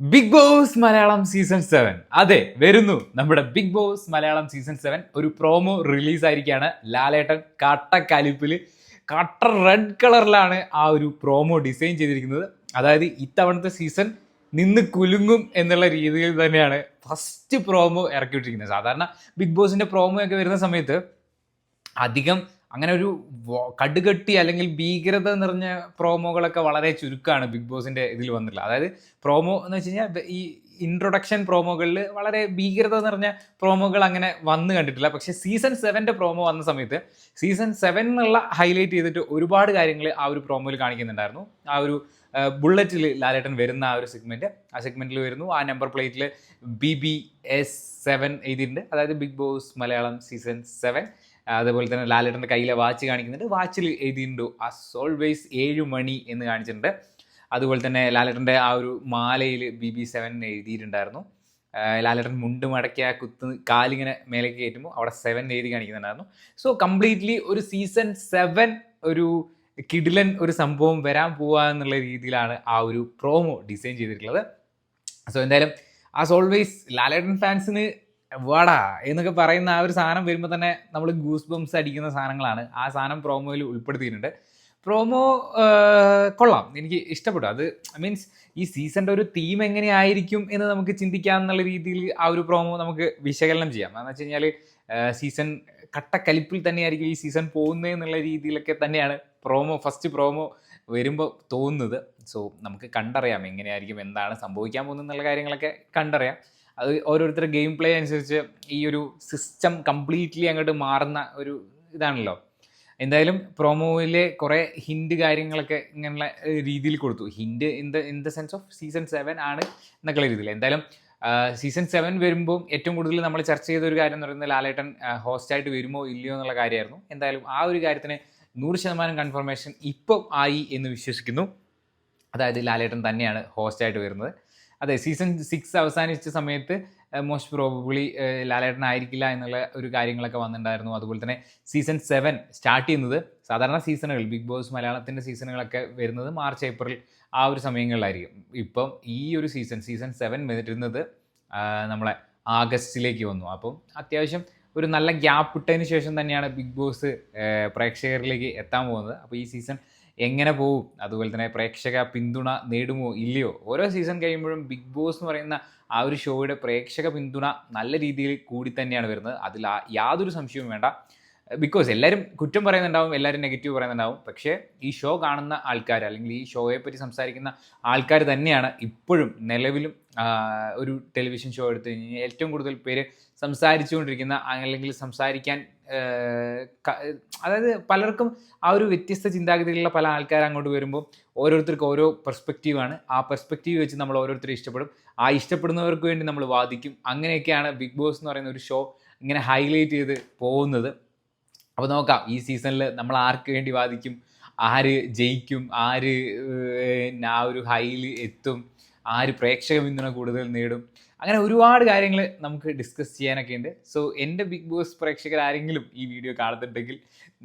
Bigg Boss Malayalam season seven അതെ വരുന്നു. നമ്മുടെ Bigg Boss Malayalam season seven ഒരു പ്രോമോ റിലീസ് ആയിരിക്കുകയാണ് ലാലേട്ടൻ കട്ടക്കലിപ്പിൽ കട്ട റെഡ് കളറിലാണ് ആ ഒരു പ്രോമോ ഡിസൈൻ ചെയ്തിരിക്കുന്നത്. അതായത് ഇത്തവണത്തെ സീസൺ നിന്ന് കുലുങ്ങും എന്നുള്ള രീതിയിൽ തന്നെയാണ് ഫസ്റ്റ് പ്രോമോ ഇറക്കിയിട്ടിരിക്കുന്നത്. സാധാരണ ബിഗ് ബോസിന്റെ പ്രോമോ ഒക്കെ വരുന്ന സമയത്ത് അധികം അങ്ങനെ ഒരു കടുകട്ടി അല്ലെങ്കിൽ ഭീകരത നിറഞ്ഞ പ്രോമോകളൊക്കെ വളരെ ചുരുക്കമാണ് ബിഗ് ബോസിന്റെ ഇതിൽ വന്നിട്ടുള്ളത്. അതായത് പ്രോമോ എന്ന് വെച്ച് കഴിഞ്ഞാൽ ഈ ഇൻട്രൊഡക്ഷൻ പ്രോമോകളിൽ വളരെ ഭീകരത നിറഞ്ഞ പ്രോമോകൾ അങ്ങനെ വന്നു കണ്ടിട്ടില്ല. പക്ഷെ സീസൺ സെവന്റെ പ്രോമോ വന്ന സമയത്ത് സീസൺ സെവൻ എന്നുള്ള ഹൈലൈറ്റ് ചെയ്തിട്ട് ഒരുപാട് കാര്യങ്ങൾ ആ ഒരു പ്രോമോയിൽ കാണിക്കുന്നുണ്ടായിരുന്നു. ആ ഒരു ബുള്ളറ്റിൽ ലാലേട്ടൻ വരുന്ന ആ ഒരു സെഗ്മെന്റ് ആ സെഗ്മെന്റിൽ വരുന്നു. ആ നമ്പർ പ്ലേറ്റിൽ ബി ബി എസ് സെവൻ എഴുതിയിട്ടുണ്ട്. അതായത് Bigg Boss Malayalam season seven അതേപോലെ തന്നെ ലാലേട്ടന്റെ കയ്യിലെ വാച്ച് കാണിക്കുന്നുണ്ട്. വാച്ചിൽ എഴുതിയിട്ടുണ്ട്. അസ് ഓൾവേസ് ഏഴ് മണി എന്ന് കാണിച്ചിട്ടുണ്ട്. അതുപോലെ തന്നെ ലാലേട്ടന്റെ ആ ഒരു മാലയിൽ ബി ബി സെവൻ എഴുതിയിട്ടുണ്ടായിരുന്നു. ലാലേട്ടൻ മുണ്ട് മടക്കി ആ കുത്ത് കാലിങ്ങനെ മേലേക്ക് കയറ്റുമ്പോൾ അവിടെ സെവൻ എഴുതി കാണിക്കുന്നുണ്ടായിരുന്നു. സോ കംപ്ലീറ്റ്ലി ഒരു സീസൺ സെവൻ ഒരു കിഡിലൻ ഒരു സംഭവം വരാൻ പോവുക എന്നുള്ള രീതിയിലാണ് ആ ഒരു പ്രോമോ ഡിസൈൻ ചെയ്തിട്ടുള്ളത്. സോ എന്തായാലും ആസ് ഓൾവേസ് ലാലേട്ടൻ ഫാൻസിന് വാടാ എന്നൊക്കെ പറയുന്ന ആ ഒരു സാധനം വരുമ്പോൾ തന്നെ നമ്മൾ ഗൂസ് ബംസ് അടിക്കുന്ന സാധനങ്ങളാണ്. ആ സാധനം പ്രോമോയിൽ ഉൾപ്പെടുത്തിയിട്ടുണ്ട്. പ്രോമോ കൊള്ളാം. എനിക്ക് ഇഷ്ടപ്പെട്ടു. അത് മീൻസ് ഈ സീസണിന്റെ ഒരു തീം എങ്ങനെയായിരിക്കും എന്ന് നമുക്ക് ചിന്തിക്കാം എന്നുള്ള രീതിയിൽ ആ ഒരു പ്രോമോ നമുക്ക് വിശകലനം ചെയ്യാം. എന്ന് വെച്ച് കഴിഞ്ഞാൽ സീസൺ കട്ടക്കലിപ്പിൽ തന്നെയായിരിക്കും ഈ സീസൺ പോകുന്നത് എന്നുള്ള രീതിയിലൊക്കെ തന്നെയാണ് പ്രോമോ ഫസ്റ്റ് പ്രോമോ വരുമ്പോൾ തോന്നുന്നത്. സോ നമുക്ക് കണ്ടറിയാം എങ്ങനെയായിരിക്കും എന്താണ് സംഭവിക്കാൻ പോകുന്നത് എന്നുള്ള കാര്യങ്ങളൊക്കെ കണ്ടറിയാം. അത് ഓരോരുത്തരുടെ ഗെയിം പ്ലേ അനുസരിച്ച് ഈ ഒരു സിസ്റ്റം കംപ്ലീറ്റ്ലി അങ്ങോട്ട് മാറുന്ന ഒരു ഇതാണല്ലോ. എന്തായാലും പ്രൊമോയിലെ കുറേ ഹിൻഡ് കാര്യങ്ങളൊക്കെ ഇങ്ങനെയുള്ള രീതിയിൽ കൊടുത്തു. Hint in the in the sense of season seven ആണ് എന്നൊക്കെയുള്ള രീതിയിൽ. എന്തായാലും സീസൺ സെവൻ വരുമ്പോൾ ഏറ്റവും കൂടുതൽ നമ്മൾ ചർച്ച ചെയ്ത ഒരു കാര്യം എന്ന് പറയുന്നത് ലാലേട്ടൻ ഹോസ്റ്റായിട്ട് വരുമോ ഇല്ലയോ എന്നുള്ള കാര്യമായിരുന്നു. എന്തായാലും ആ ഒരു കാര്യത്തിന് നൂറ് ശതമാനം കൺഫർമേഷൻ ഇപ്പം ആയി എന്ന് വിശ്വസിക്കുന്നു. അതായത് ലാലേട്ടൻ തന്നെയാണ് ഹോസ്റ്റായിട്ട് വരുന്നത്. അതെ സീസൺ സിക്സ് അവസാനിച്ച സമയത്ത് മോസ്റ്റ് പ്രോബബ്ലി ലാലേട്ടൻ ആയിരിക്കില്ല എന്നുള്ള ഒരു കാര്യങ്ങളൊക്കെ വന്നിട്ടുണ്ടായിരുന്നു. അതുപോലെ തന്നെ സീസൺ സെവൻ സ്റ്റാർട്ട് ചെയ്യുന്നത് സാധാരണ സീസണുകൾ ബിഗ് ബോസ് മലയാളത്തിന്റെ സീസണുകളൊക്കെ വരുന്നത് മാർച്ച് ഏപ്രിൽ ആ ഒരു സമയങ്ങളിലായിരിക്കും. ഇപ്പം ഈ ഒരു സീസൺ സീസൺ സെവൻ വരുന്നത് നമ്മളെ ആഗസ്റ്റിലേക്ക് വന്നു. അപ്പം അത്യാവശ്യം ഒരു നല്ല ഗ്യാപ്പ് ഇട്ടതിന് ശേഷം തന്നെയാണ് ബിഗ് ബോസ് പ്രേക്ഷകരിലേക്ക് എത്താൻ പോകുന്നത്. അപ്പോൾ ഈ സീസൺ എങ്ങനെ പോകും അതുപോലെ തന്നെ പ്രേക്ഷക പിന്തുണ നേടുമോ ഇല്ലയോ? ഓരോ സീസൺ കഴിയുമ്പോഴും ബിഗ് ബോസ് എന്ന് പറയുന്ന ആ ഒരു ഷോയുടെ പ്രേക്ഷക പിന്തുണ നല്ല രീതിയിൽ കൂടി തന്നെയാണ് വരുന്നത്. അതിൽ യാതൊരു സംശയവും വേണ്ട. ബിക്കോസ് എല്ലാവരും കുറ്റം പറയുന്നുണ്ടാവും എല്ലാവരും നെഗറ്റീവ് പറയുന്നുണ്ടാവും. പക്ഷേ ഈ ഷോ കാണുന്ന ആൾക്കാർ അല്ലെങ്കിൽ ഈ ഷോയെ പറ്റി സംസാരിക്കുന്ന ആൾക്കാർ തന്നെയാണ് ഇപ്പോഴും നിലവിലും ഒരു ടെലിവിഷൻ ഷോ എടുത്തു കഴിഞ്ഞാൽ ഏറ്റവും കൂടുതൽ പേര് സംസാരിച്ചുകൊണ്ടിരിക്കുന്ന അല്ലെങ്കിൽ സംസാരിക്കാൻ അതായത് പലർക്കും ആ ഒരു വ്യത്യസ്ത ചിന്താഗതിയിലുള്ള പല ആൾക്കാർ അങ്ങോട്ട് വരുമ്പോൾ ഓരോരുത്തർക്കും ഓരോ പെർസ്പെക്റ്റീവാണ് ആ പെർസ്പെക്റ്റീവ് വെച്ച് നമ്മൾ ഓരോരുത്തരെ ഇഷ്ടപ്പെടും. ആ ഇഷ്ടപ്പെടുന്നവർക്ക് വേണ്ടി നമ്മൾ വാദിക്കും. അങ്ങനെയൊക്കെയാണ് ബിഗ് ബോസ് എന്ന് പറയുന്ന ഒരു ഷോ ഇങ്ങനെ ഹൈലൈറ്റ് ചെയ്ത് പോകുന്നത്. അപ്പോൾ നോക്കാം ഈ സീസണിൽ നമ്മൾ ആർക്ക് വേണ്ടി വാദിക്കും? ആര് ജയിക്കും? ആര് ആ ഒരു ഹൈയിൽ എത്തും? ആര് പ്രേക്ഷക പിന്തുണ കൂടുതൽ നേടും? അങ്ങനെ ഒരുപാട് കാര്യങ്ങൾ നമുക്ക് ഡിസ്കസ് ചെയ്യാനൊക്കെ ഉണ്ട്. സോ എന്റെ ബിഗ് ബോസ് പ്രേക്ഷകർ ആരെങ്കിലും ഈ വീഡിയോ കാണുന്നുണ്ടെങ്കിൽ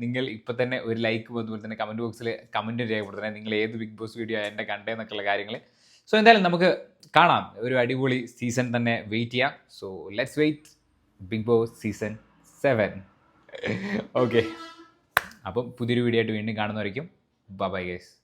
നിങ്ങൾ ഇപ്പം തന്നെ ഒരു ലൈക്കും അതുപോലെ തന്നെ കമന്റ് ബോക്സിൽ കമന്റ് രേഖപ്പെടുത്തണേ. നിങ്ങൾ ഏത് ബിഗ് ബോസ് വീഡിയോ എന്റെ കണ്ടേന്നൊക്കെയുള്ള കാര്യങ്ങൾ സോ എന്തായാലും നമുക്ക് കാണാം. ഒരു അടിപൊളി സീസൺ തന്നെ വെയിറ്റ് ചെയ്യാം. So let's wait Bigg Boss season seven okay അപ്പം പുതിയൊരു വീഡിയോ ആയിട്ട് വീണ്ടും കാണുന്നതായിരിക്കും ബൈ ഗൈസ്